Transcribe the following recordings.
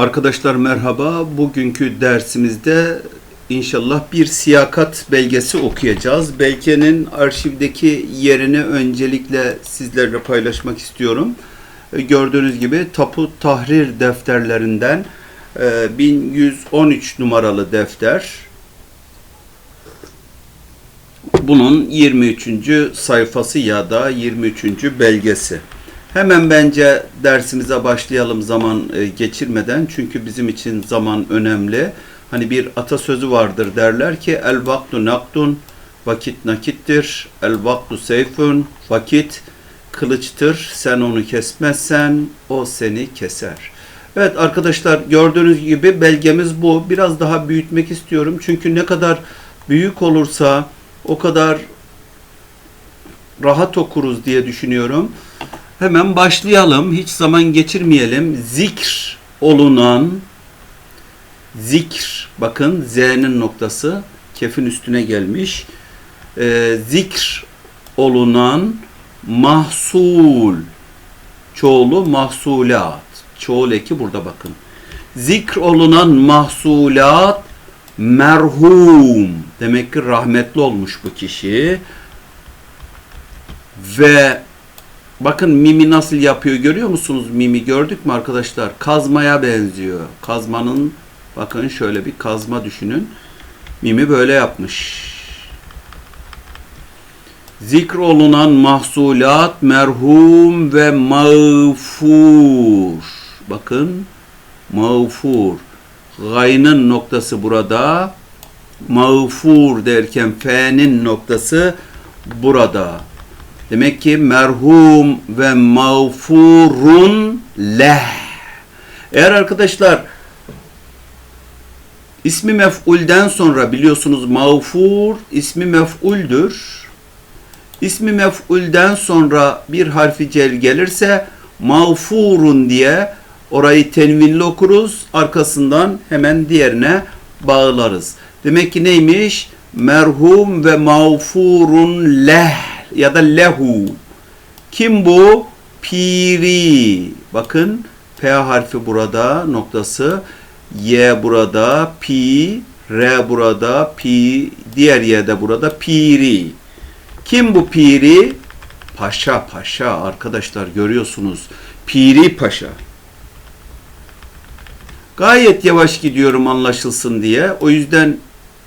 Arkadaşlar merhaba. Bugünkü dersimizde inşallah bir siyakat belgesi okuyacağız. Belgenin arşivdeki yerini öncelikle sizlerle paylaşmak istiyorum. E, Gördüğünüz gibi Tapu Tahrir defterlerinden e, 1113 numaralı defter. Bunun 23. sayfası ya da 23. belgesi. Hemen bence dersimize başlayalım zaman e, geçirmeden çünkü bizim için zaman önemli. Hani bir atasözü vardır derler ki el vaktu naktun vakit nakittir. El vaktu seyfun vakit kılıçtır. Sen onu kesmezsen o seni keser. Evet arkadaşlar gördüğünüz gibi belgemiz bu. Biraz daha büyütmek istiyorum. Çünkü ne kadar büyük olursa o kadar rahat okuruz diye düşünüyorum. Hemen başlayalım. Hiç zaman geçirmeyelim. Zikr olunan zikr bakın Z'nin noktası kefin üstüne gelmiş. Ee, zikr olunan mahsul çoğulu mahsulat. Çoğul eki burada bakın. Zikr olunan mahsulat merhum. Demek ki rahmetli olmuş bu kişi. Ve Bakın mimi nasıl yapıyor görüyor musunuz? Mimi gördük mü arkadaşlar? Kazmaya benziyor. Kazmanın bakın şöyle bir kazma düşünün. Mimi böyle yapmış. Zikr olunan mahsulat merhum ve mağfur. Bakın mağfur. Gaynın noktası burada. Mağfur derken fe'nin noktası burada. Demek ki merhum ve mağfurun leh. Eğer arkadaşlar ismi mef'ulden sonra biliyorsunuz mağfur ismi mef'uldür. İsmi mef'ulden sonra bir harfi cel gelirse mağfurun diye orayı tenvinli okuruz. Arkasından hemen diğerine bağlarız. Demek ki neymiş? Merhum ve mağfurun leh ya da lehu. Kim bu? Piri. Bakın P harfi burada noktası. Y burada. Pi. R burada. Pi. Diğer Y de burada. Piri. Kim bu piri? Paşa paşa arkadaşlar görüyorsunuz. Piri paşa. Gayet yavaş gidiyorum anlaşılsın diye. O yüzden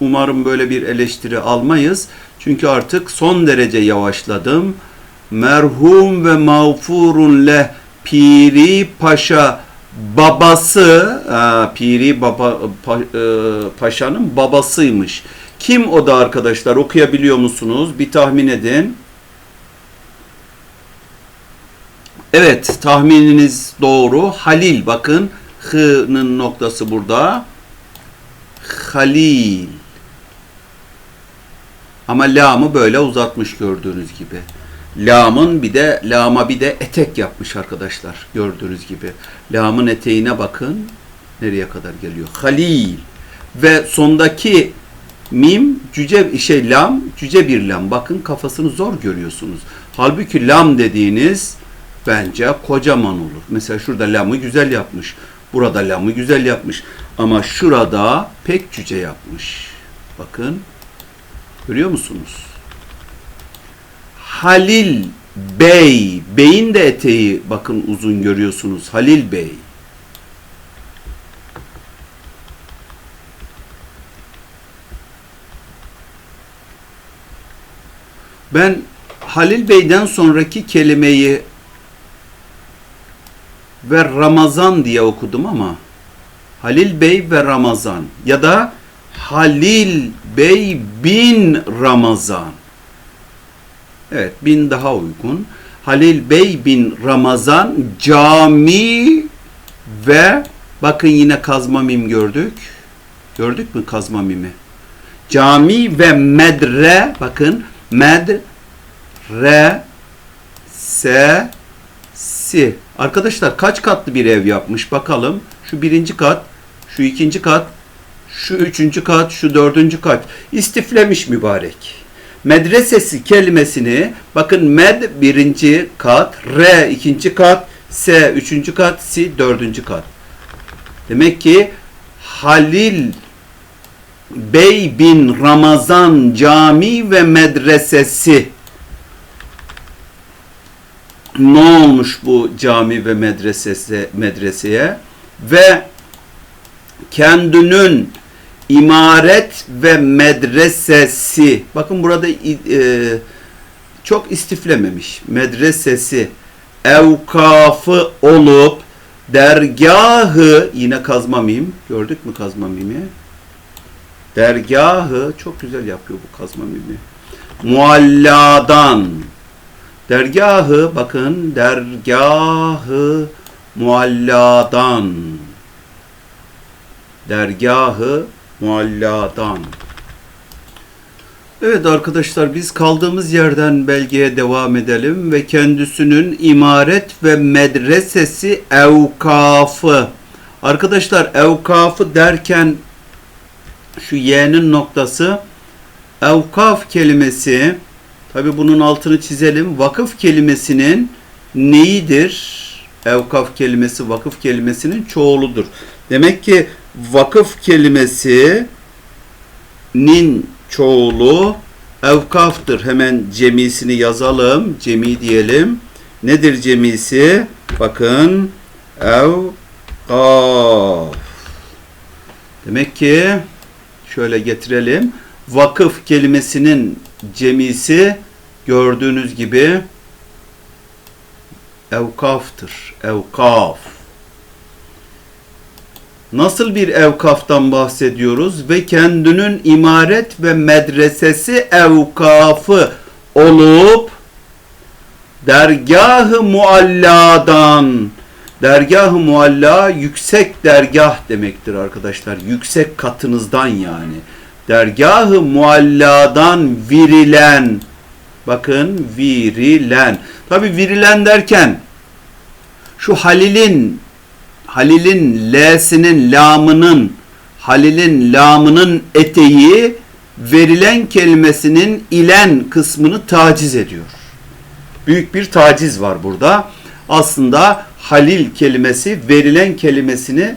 umarım böyle bir eleştiri almayız. Çünkü artık son derece yavaşladım. Merhum ve mağfurun leh Piri Paşa babası, a, Piri Baba pa, e, Paşa'nın babasıymış. Kim o da arkadaşlar okuyabiliyor musunuz? Bir tahmin edin. Evet tahmininiz doğru. Halil bakın h'nın noktası burada. Halil. Ama lamı böyle uzatmış gördüğünüz gibi. Lamın bir de lama bir de etek yapmış arkadaşlar gördüğünüz gibi. Lamın eteğine bakın nereye kadar geliyor. Halil ve sondaki mim cüce şey lam cüce bir lam. Bakın kafasını zor görüyorsunuz. Halbuki lam dediğiniz bence kocaman olur. Mesela şurada lamı güzel yapmış. Burada lamı güzel yapmış. Ama şurada pek cüce yapmış. Bakın Görüyor musunuz? Halil Bey. Bey'in de eteği bakın uzun görüyorsunuz. Halil Bey. Ben Halil Bey'den sonraki kelimeyi ve Ramazan diye okudum ama Halil Bey ve Ramazan ya da Halil Bey bin Ramazan. Evet bin daha uygun. Halil Bey bin Ramazan cami ve bakın yine kazma mim gördük. Gördük mü kazma mimi? Cami ve medre bakın med re se si. Arkadaşlar kaç katlı bir ev yapmış bakalım. Şu birinci kat, şu ikinci kat, şu üçüncü kat, şu dördüncü kat. İstiflemiş mübarek. Medresesi kelimesini bakın med birinci kat, re ikinci kat, s üçüncü kat, si dördüncü kat. Demek ki Halil Bey bin Ramazan Cami ve Medresesi ne olmuş bu cami ve medresesi medreseye ve kendinin imaret ve medresesi. Bakın burada e, çok istiflememiş. Medresesi. Evkafı olup dergahı yine kazma mim gördük mü kazma mimi? Dergahı çok güzel yapıyor bu kazma mimi. Mualladan. Dergahı bakın dergahı mualladan. Dergahı mualladan Evet arkadaşlar biz kaldığımız yerden belgeye devam edelim ve kendisinin imaret ve medresesi evkafı. Arkadaşlar evkafı derken şu y'nin noktası evkaf kelimesi tabi bunun altını çizelim. Vakıf kelimesinin neyidir? Evkaf kelimesi vakıf kelimesinin çoğuludur. Demek ki vakıf kelimesinin çoğulu evkaftır. Hemen cemisini yazalım. Cemi diyelim. Nedir cemisi? Bakın evkaf. Demek ki şöyle getirelim. Vakıf kelimesinin cemisi gördüğünüz gibi evkaftır. Evkaf. Nasıl bir evkaftan bahsediyoruz ve kendinin imaret ve medresesi evkafı olup dergah-ı mualladan dergah-ı mualla yüksek dergah demektir arkadaşlar. Yüksek katınızdan yani. Dergah-ı mualladan virilen bakın virilen. Tabi virilen derken şu Halil'in Halil'in L'sinin lamının Halil'in lamının eteği verilen kelimesinin ilen kısmını taciz ediyor. Büyük bir taciz var burada. Aslında Halil kelimesi verilen kelimesini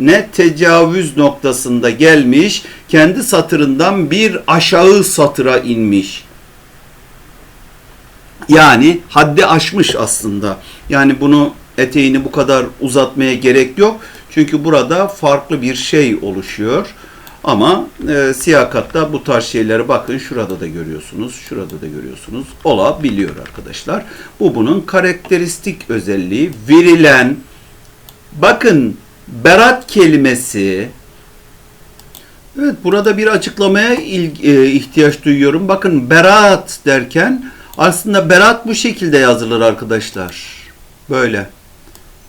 ne tecavüz noktasında gelmiş, kendi satırından bir aşağı satıra inmiş. Yani haddi aşmış aslında. Yani bunu eteğini bu kadar uzatmaya gerek yok. Çünkü burada farklı bir şey oluşuyor. Ama e, siyakatta bu tarz şeyleri bakın şurada da görüyorsunuz, şurada da görüyorsunuz. Olabiliyor arkadaşlar. Bu bunun karakteristik özelliği. Verilen, bakın berat kelimesi, evet burada bir açıklamaya e, ihtiyaç duyuyorum. Bakın berat derken aslında berat bu şekilde yazılır arkadaşlar. Böyle.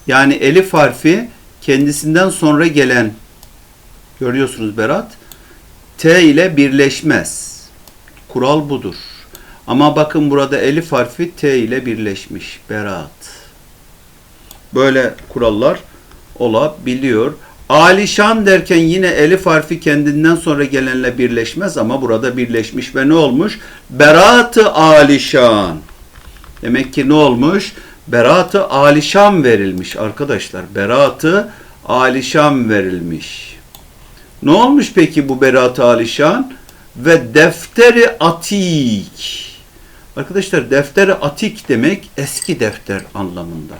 Yani elif harfi kendisinden sonra gelen görüyorsunuz Berat T ile birleşmez. Kural budur. Ama bakın burada elif harfi T ile birleşmiş. Berat. Böyle kurallar olabiliyor. Alişan derken yine elif harfi kendinden sonra gelenle birleşmez ama burada birleşmiş ve ne olmuş? Berat-ı alişan. Demek ki ne olmuş? Berat-ı alişan verilmiş arkadaşlar. Berat-ı alişan verilmiş. Ne olmuş peki bu berat-ı alişan? Ve defteri atik. Arkadaşlar defteri atik demek eski defter anlamında.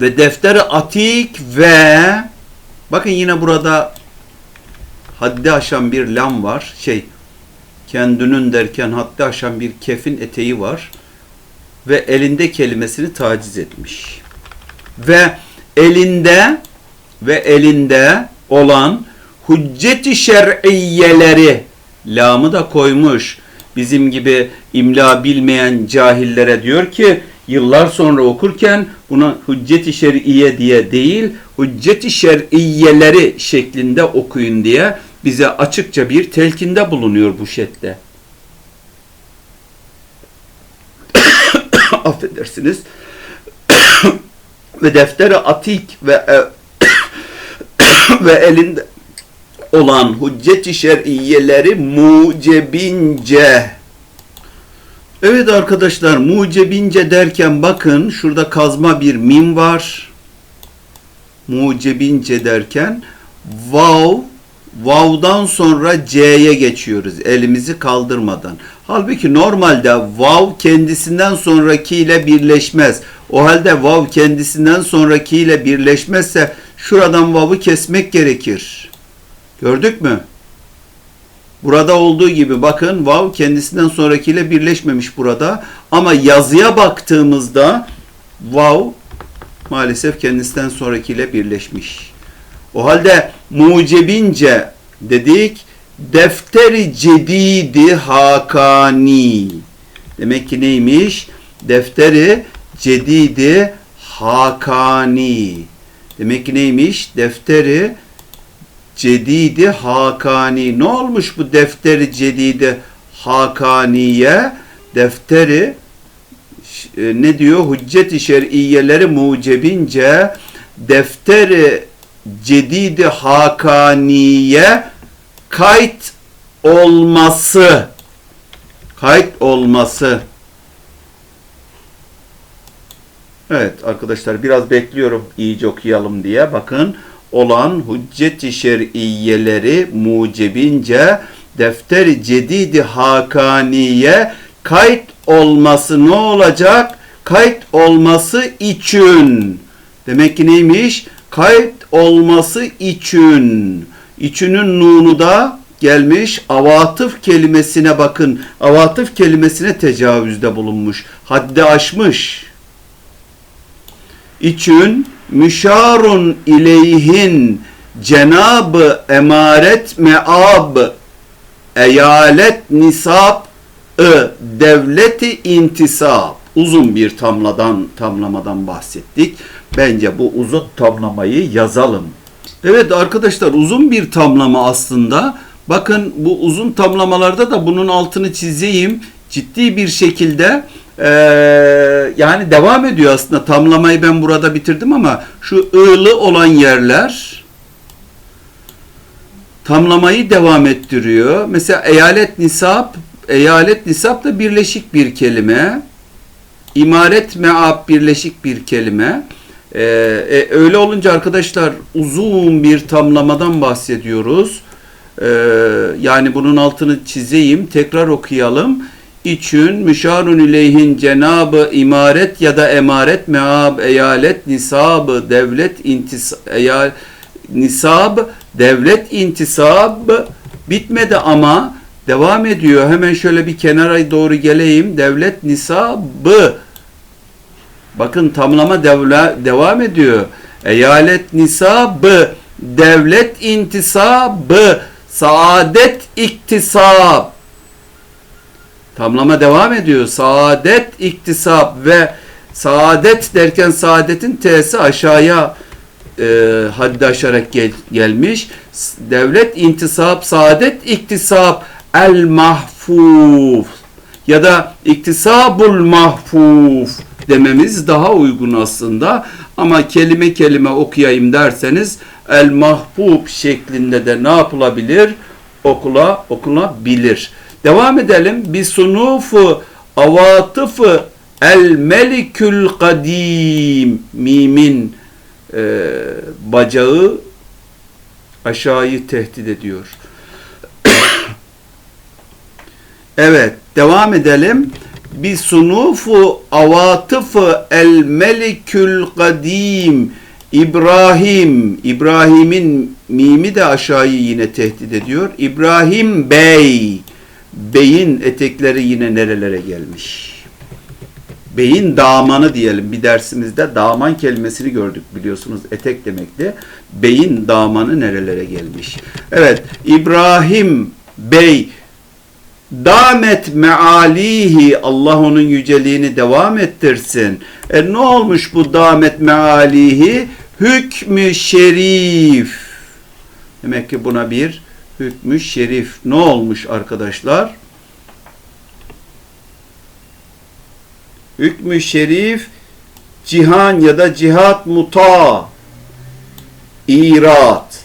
Ve defteri atik ve bakın yine burada haddi aşan bir lam var. Şey kendinin derken haddi aşan bir kefin eteği var ve elinde kelimesini taciz etmiş. Ve elinde ve elinde olan hücceti şer'iyyeleri lamı da koymuş. Bizim gibi imla bilmeyen cahillere diyor ki yıllar sonra okurken buna hücceti şer'iye diye değil hücceti şer'iyyeleri şeklinde okuyun diye bize açıkça bir telkinde bulunuyor bu şette. Affedersiniz. ve defteri atik ve e, ve elinde olan hüccet-i şer'iyeleri mucebince Evet arkadaşlar mucebince derken bakın şurada kazma bir mim var. mucebince derken vav vav'dan sonra c'ye geçiyoruz elimizi kaldırmadan. Halbuki normalde vav kendisinden sonrakiyle birleşmez. O halde vav kendisinden sonrakiyle birleşmezse şuradan vav'ı kesmek gerekir. Gördük mü? Burada olduğu gibi bakın vav kendisinden sonrakiyle birleşmemiş burada. Ama yazıya baktığımızda vav maalesef kendisinden sonrakiyle birleşmiş. O halde mucebince dedik defteri cedidi hakani. Demek ki neymiş? Defteri cedidi hakani. Demek ki neymiş? Defteri Cedidi Hakani. Ne olmuş bu defteri Cedidi Hakaniye? Defteri e, ne diyor? Hüccet-i şer'iyeleri mucebince defteri Cedidi Hakaniye kayıt olması kayıt olması Evet arkadaşlar biraz bekliyorum iyice okuyalım diye. Bakın olan hüccet-i şer'iyeleri mucebince defteri cedidi hakaniye kayıt olması ne olacak? Kayıt olması için. Demek ki neymiş? Kayıt olması için. İçinin nunu da gelmiş. Avatıf kelimesine bakın. Avatıf kelimesine tecavüzde bulunmuş. Haddi aşmış. İçün müşarun ileyhin cenabı emaret meab eyalet nisab ı devleti intisab uzun bir tamladan tamlamadan bahsettik. Bence bu uzun tamlamayı yazalım. Evet arkadaşlar uzun bir tamlama aslında. Bakın bu uzun tamlamalarda da bunun altını çizeyim. Ciddi bir şekilde ee, yani devam ediyor aslında. Tamlamayı ben burada bitirdim ama şu ığlı olan yerler tamlamayı devam ettiriyor. Mesela eyalet nisap eyalet nisap da birleşik bir kelime. İmaret meab birleşik bir kelime. Ee, e, öyle olunca arkadaşlar uzun bir tamlamadan bahsediyoruz. Ee, yani bunun altını çizeyim, tekrar okuyalım için müşarun ileyhin cenabı imaret ya da emaret meab eyalet nisabı devlet intis eyal nisab devlet intisab bitmedi ama devam ediyor. Hemen şöyle bir kenara doğru geleyim. Devlet nisabı bakın tamlama devla, devam ediyor. Eyalet nisabı devlet intisabı saadet iktisab Tamlama devam ediyor. Saadet, iktisap ve saadet derken saadetin t'si aşağıya e, haddi aşarak gel, gelmiş. Devlet, intisap, saadet, iktisap, el mahfuf ya da iktisabul mahfuf dememiz daha uygun aslında. Ama kelime kelime okuyayım derseniz el mahfuf şeklinde de ne yapılabilir? Okula okunabilir. Devam edelim. Bir sunufu avatıfı el melikül kadim mimin e, bacağı aşağıyı tehdit ediyor. evet devam edelim. Bir sunufu avatıfı el melikül kadim İbrahim, İbrahim'in mimi de aşağıyı yine tehdit ediyor. İbrahim Bey, beyin etekleri yine nerelere gelmiş? Beyin damanı diyelim bir dersimizde daman kelimesini gördük biliyorsunuz etek demekti. Beyin damanı nerelere gelmiş? Evet İbrahim Bey damet mealihi Allah onun yüceliğini devam ettirsin. E ne olmuş bu damet mealihi? Hükmü şerif. Demek ki buna bir hükmü şerif ne olmuş arkadaşlar? Hükmü şerif cihan ya da cihat muta irat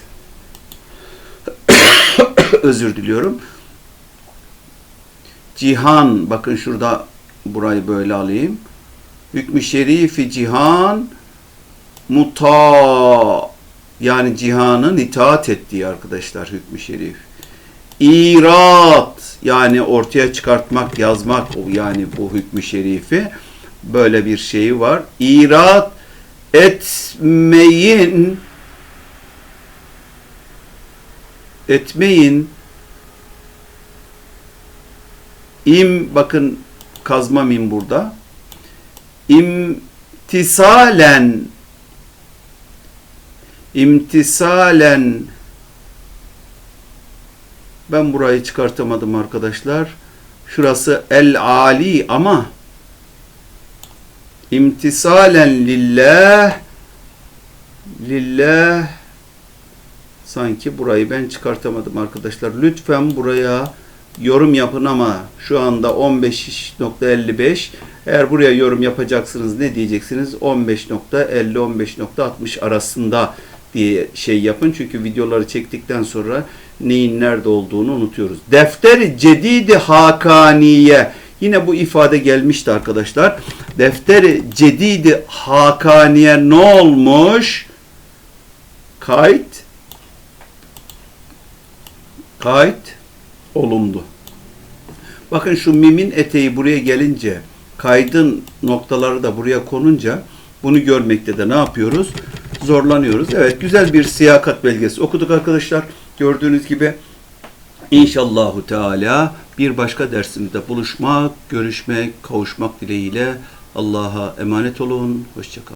özür diliyorum. Cihan bakın şurada burayı böyle alayım. Hükmü şerifi cihan muta yani cihanın itaat ettiği arkadaşlar hükmü şerif. İrat yani ortaya çıkartmak, yazmak yani bu hükmü şerifi böyle bir şeyi var. İrat etmeyin etmeyin im bakın kazma mim burada imtisalen imtisalen ben burayı çıkartamadım arkadaşlar. Şurası el ali ama imtisalen lillah lillah sanki burayı ben çıkartamadım arkadaşlar. Lütfen buraya yorum yapın ama şu anda 15.55 eğer buraya yorum yapacaksınız ne diyeceksiniz 15.50 15.60 arasında diye şey yapın çünkü videoları çektikten sonra neyin nerede olduğunu unutuyoruz. Defteri Cedidi Hakaniye yine bu ifade gelmişti arkadaşlar. Defteri Cedidi Hakaniye ne olmuş? Kayıt kayıt olumlu. Bakın şu mimin eteği buraya gelince kaydın noktaları da buraya konunca bunu görmekte de ne yapıyoruz? Zorlanıyoruz. Evet güzel bir siyakat belgesi okuduk arkadaşlar. Gördüğünüz gibi İnşallahu Teala bir başka dersimizde buluşmak, görüşmek, kavuşmak dileğiyle Allah'a emanet olun. Hoşçakalın.